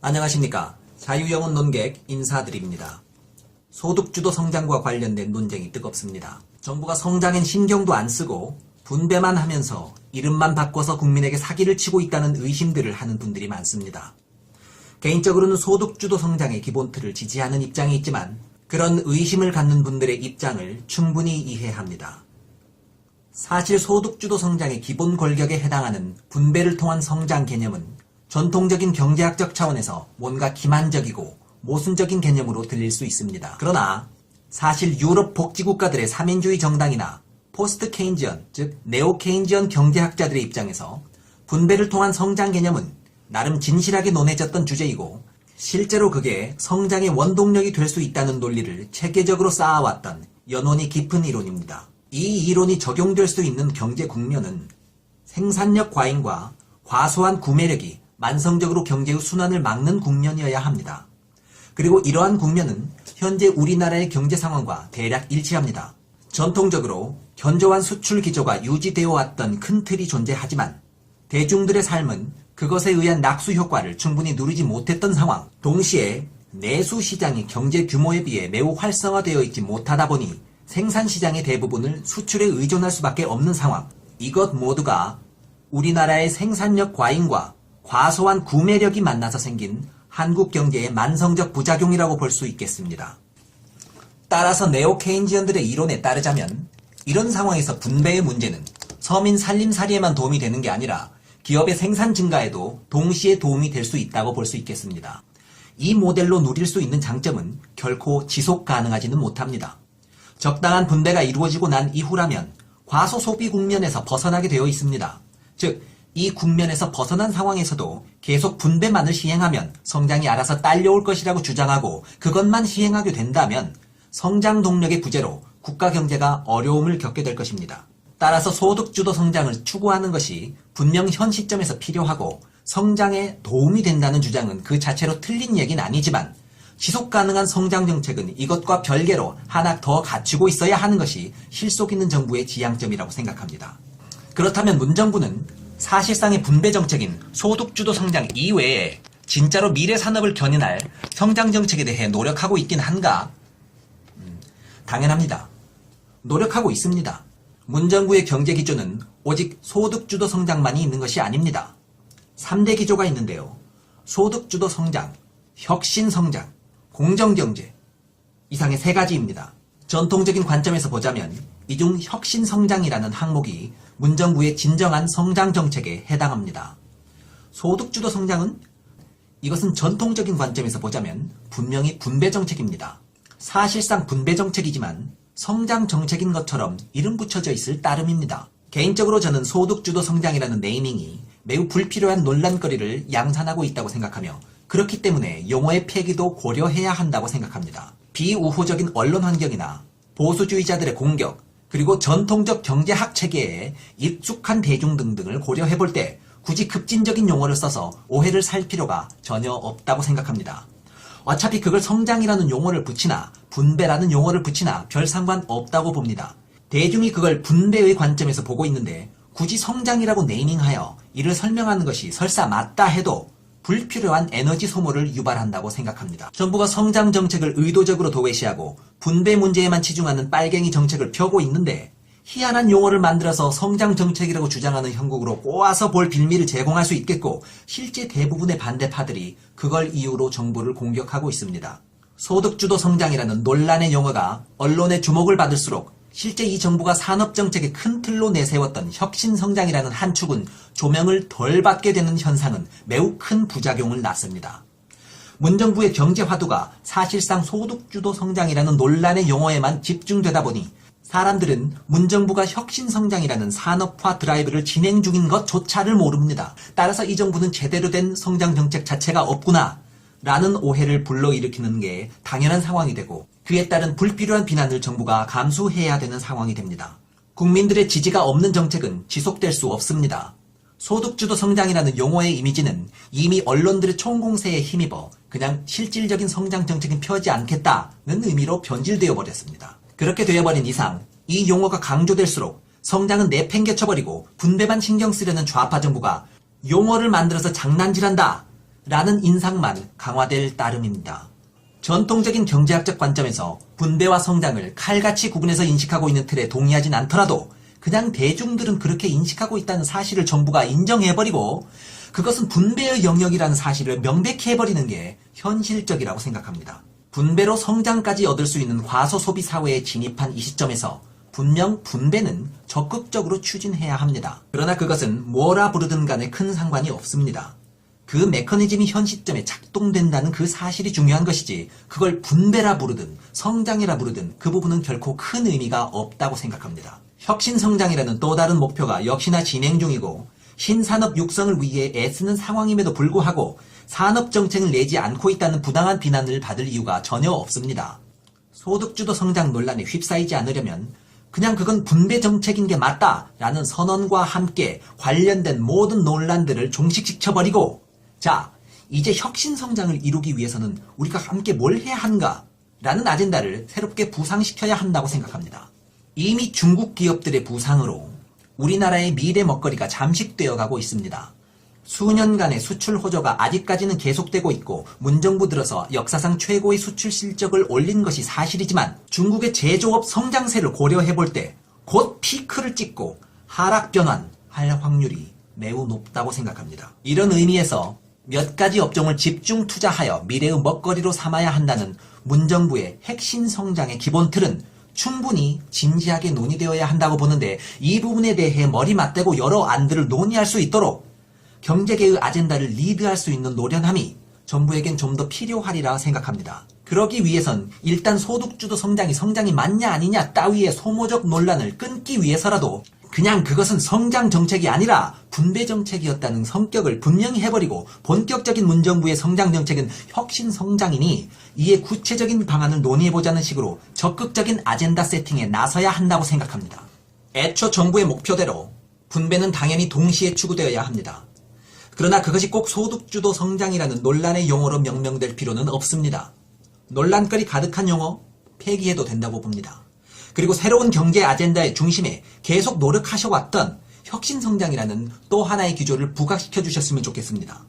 안녕하십니까. 자유영혼 논객 인사드립니다. 소득주도 성장과 관련된 논쟁이 뜨겁습니다. 정부가 성장엔 신경도 안 쓰고 분배만 하면서 이름만 바꿔서 국민에게 사기를 치고 있다는 의심들을 하는 분들이 많습니다. 개인적으로는 소득주도 성장의 기본 틀을 지지하는 입장이 있지만 그런 의심을 갖는 분들의 입장을 충분히 이해합니다. 사실 소득주도 성장의 기본 권력에 해당하는 분배를 통한 성장 개념은 전통적인 경제학적 차원에서 뭔가 기만적이고 모순적인 개념으로 들릴 수 있습니다. 그러나 사실 유럽 복지국가들의 삼인주의 정당이나 포스트 케인지언, 즉 네오 케인지언 경제학자들의 입장에서 분배를 통한 성장 개념은 나름 진실하게 논해졌던 주제이고 실제로 그게 성장의 원동력이 될 수 있다는 논리를 체계적으로 쌓아왔던 연원이 깊은 이론입니다. 이 이론이 적용될 수 있는 경제 국면은 생산력 과잉과 과소한 구매력이 만성적으로 경제의 순환을 막는 국면이어야 합니다. 그리고 이러한 국면은 현재 우리나라의 경제 상황과 대략 일치합니다. 전통적으로 견조한 수출 기조가 유지되어 왔던 큰 틀이 존재하지만 대중들의 삶은 그것에 의한 낙수 효과를 충분히 누리지 못했던 상황, 동시에 내수 시장이 경제 규모에 비해 매우 활성화되어 있지 못하다 보니 생산 시장의 대부분을 수출에 의존할 수밖에 없는 상황, 이것 모두가 우리나라의 생산력 과잉과 과소한 구매력이 만나서 생긴 한국 경제의 만성적 부작용이라고 볼 수 있겠습니다. 따라서 네오 케인지언들의 이론에 따르자면 이런 상황에서 분배의 문제는 서민 살림살이에만 도움이 되는 게 아니라 기업의 생산 증가에도 동시에 도움이 될 수 있다고 볼 수 있겠습니다. 이 모델로 누릴 수 있는 장점은 결코 지속 가능하지는 못합니다. 적당한 분배가 이루어지고 난 이후라면 과소 소비 국면에서 벗어나게 되어 있습니다. 즉, 이 국면에서 벗어난 상황에서도 계속 분배만을 시행하면 성장이 알아서 딸려올 것이라고 주장하고 그것만 시행하게 된다면 성장 동력의 부재로 국가 경제가 어려움을 겪게 될 것입니다. 따라서 소득주도 성장을 추구하는 것이 분명 현 시점에서 필요하고 성장에 도움이 된다는 주장은 그 자체로 틀린 얘기는 아니지만 지속 가능한 성장 정책은 이것과 별개로 하나 더 갖추고 있어야 하는 것이 실속 있는 정부의 지향점이라고 생각합니다. 그렇다면 문 정부는 사실상의 분배 정책인 소득주도 성장 이외에 진짜로 미래 산업을 견인할 성장 정책에 대해 노력하고 있긴 한가? 음, 당연합니다. 노력하고 있습니다. 문정부의 경제 기조는 오직 소득주도 성장만이 있는 것이 아닙니다. 3대 기조가 있는데요. 소득주도 성장, 혁신 성장, 공정경제. 이상의 세 가지입니다. 전통적인 관점에서 보자면 이중 혁신 성장이라는 항목이 문정부의 진정한 성장 정책에 해당합니다. 소득주도 성장은 이것은 전통적인 관점에서 보자면 분명히 분배 정책입니다. 사실상 분배 정책이지만 성장 정책인 것처럼 이름 붙여져 있을 따름입니다. 개인적으로 저는 소득주도 성장이라는 네이밍이 매우 불필요한 논란거리를 양산하고 있다고 생각하며 그렇기 때문에 용어의 폐기도 고려해야 한다고 생각합니다. 비우호적인 언론 환경이나 보수주의자들의 공격, 그리고 전통적 경제학 체계에 익숙한 대중 등등을 고려해 볼 때 굳이 급진적인 용어를 써서 오해를 살 필요가 전혀 없다고 생각합니다. 어차피 그걸 성장이라는 용어를 붙이나 분배라는 용어를 붙이나 별 상관 없다고 봅니다. 대중이 그걸 분배의 관점에서 보고 있는데 굳이 성장이라고 네이밍하여 이를 설명하는 것이 설사 맞다 해도 불필요한 에너지 소모를 유발한다고 생각합니다. 정부가 성장 정책을 의도적으로 도외시하고 분배 문제에만 치중하는 빨갱이 정책을 펴고 있는데 희한한 용어를 만들어서 성장 정책이라고 주장하는 형국으로 꼬아서 볼 빌미를 제공할 수 있겠고 실제 대부분의 반대파들이 그걸 이유로 정부를 공격하고 있습니다. 소득주도 성장이라는 논란의 용어가 언론의 주목을 받을수록 실제 이 정부가 산업정책의 큰 틀로 내세웠던 혁신성장이라는 한 축은 조명을 덜 받게 되는 현상은 매우 큰 부작용을 낳습니다. 문정부의 경제 화두가 사실상 소득주도 성장이라는 논란의 용어에만 집중되다 보니 사람들은 문정부가 혁신성장이라는 산업화 드라이브를 진행 중인 것조차를 모릅니다. 따라서 이 정부는 제대로 된 성장 정책 자체가 없구나 라는 오해를 불러일으키는 게 당연한 상황이 되고 그에 따른 불필요한 비난을 정부가 감수해야 되는 상황이 됩니다. 국민들의 지지가 없는 정책은 지속될 수 없습니다. 소득주도 성장이라는 용어의 이미지는 이미 언론들의 총공세에 힘입어 그냥 실질적인 성장 정책은 펴지 않겠다는 의미로 변질되어 버렸습니다. 그렇게 되어버린 이상 이 용어가 강조될수록 성장은 내팽개쳐버리고 분배만 신경 쓰려는 좌파 정부가 용어를 만들어서 장난질한다 라는 인상만 강화될 따름입니다. 전통적인 경제학적 관점에서 분배와 성장을 칼같이 구분해서 인식하고 있는 틀에 동의하진 않더라도 그냥 대중들은 그렇게 인식하고 있다는 사실을 정부가 인정해버리고 그것은 분배의 영역이라는 사실을 명백히 해버리는 게 현실적이라고 생각합니다. 분배로 성장까지 얻을 수 있는 과소 소비 사회에 진입한 이 시점에서 분명 분배는 적극적으로 추진해야 합니다. 그러나 그것은 뭐라 부르든 간에 큰 상관이 없습니다. 그 메커니즘이 현 시점에 작동된다는 그 사실이 중요한 것이지 그걸 분배라 부르든 성장이라 부르든 그 부분은 결코 큰 의미가 없다고 생각합니다. 혁신성장이라는 또 다른 목표가 역시나 진행 중이고 신산업 육성을 위해 애쓰는 상황임에도 불구하고 산업정책을 내지 않고 있다는 부당한 비난을 받을 이유가 전혀 없습니다. 소득주도 성장 논란에 휩싸이지 않으려면 그냥 그건 분배 정책인 게 맞다라는 선언과 함께 관련된 모든 논란들을 종식시켜버리고 자 이제 혁신 성장을 이루기 위해서는 우리가 함께 뭘 해야 한가 라는 아젠다를 새롭게 부상시켜야 한다고 생각합니다. 이미 중국 기업들의 부상으로 우리나라의 미래 먹거리가 잠식되어 가고 있습니다. 수년간의 수출 호조가 아직까지는 계속되고 있고 문정부 들어서 역사상 최고의 수출 실적을 올린 것이 사실이지만 중국의 제조업 성장세를 고려해 볼 때 곧 피크를 찍고 하락 변환할 확률이 매우 높다고 생각합니다. 이런 의미에서 몇 가지 업종을 집중 투자하여 미래의 먹거리로 삼아야 한다는 문정부의 핵심 성장의 기본 틀은 충분히 진지하게 논의되어야 한다고 보는데 이 부분에 대해 머리 맞대고 여러 안들을 논의할 수 있도록 경제계의 아젠다를 리드할 수 있는 노련함이 정부에겐 좀 더 필요하리라 생각합니다. 그러기 위해선 일단 소득주도 성장이 성장이 맞냐 아니냐 따위의 소모적 논란을 끊기 위해서라도 그냥 그것은 성장 정책이 아니라 분배 정책이었다는 성격을 분명히 해버리고 본격적인 문정부의 성장 정책은 혁신 성장이니 이에 구체적인 방안을 논의해보자는 식으로 적극적인 아젠다 세팅에 나서야 한다고 생각합니다. 애초 정부의 목표대로 분배는 당연히 동시에 추구되어야 합니다. 그러나 그것이 꼭 소득주도 성장이라는 논란의 용어로 명명될 필요는 없습니다. 논란거리 가득한 용어 폐기해도 된다고 봅니다. 그리고 새로운 경제 아젠다의 중심에 계속 노력하셔왔던 혁신성장이라는 또 하나의 기조를 부각시켜 주셨으면 좋겠습니다.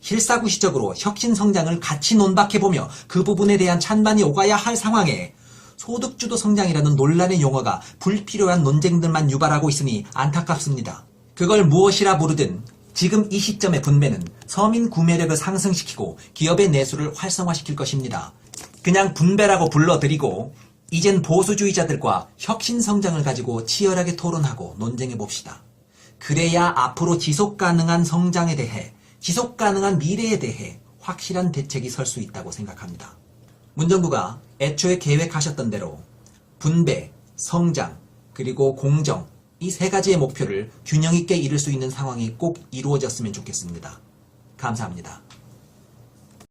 실사구시적으로 혁신성장을 같이 논박해보며 그 부분에 대한 찬반이 오가야 할 상황에 소득주도 성장이라는 논란의 용어가 불필요한 논쟁들만 유발하고 있으니 안타깝습니다. 그걸 무엇이라 부르든 지금 이 시점의 분배는 서민 구매력을 상승시키고 기업의 내수를 활성화시킬 것입니다. 그냥 분배라고 불러드리고 이젠 보수주의자들과 혁신 성장을 가지고 치열하게 토론하고 논쟁해 봅시다. 그래야 앞으로 지속 가능한 성장에 대해 지속 가능한 미래에 대해 확실한 대책이 설 수 있다고 생각합니다. 문 정부가 애초에 계획하셨던 대로 분배, 성장, 그리고 공정 이 세 가지의 목표를 균형 있게 이룰 수 있는 상황이 꼭 이루어졌으면 좋겠습니다. 감사합니다.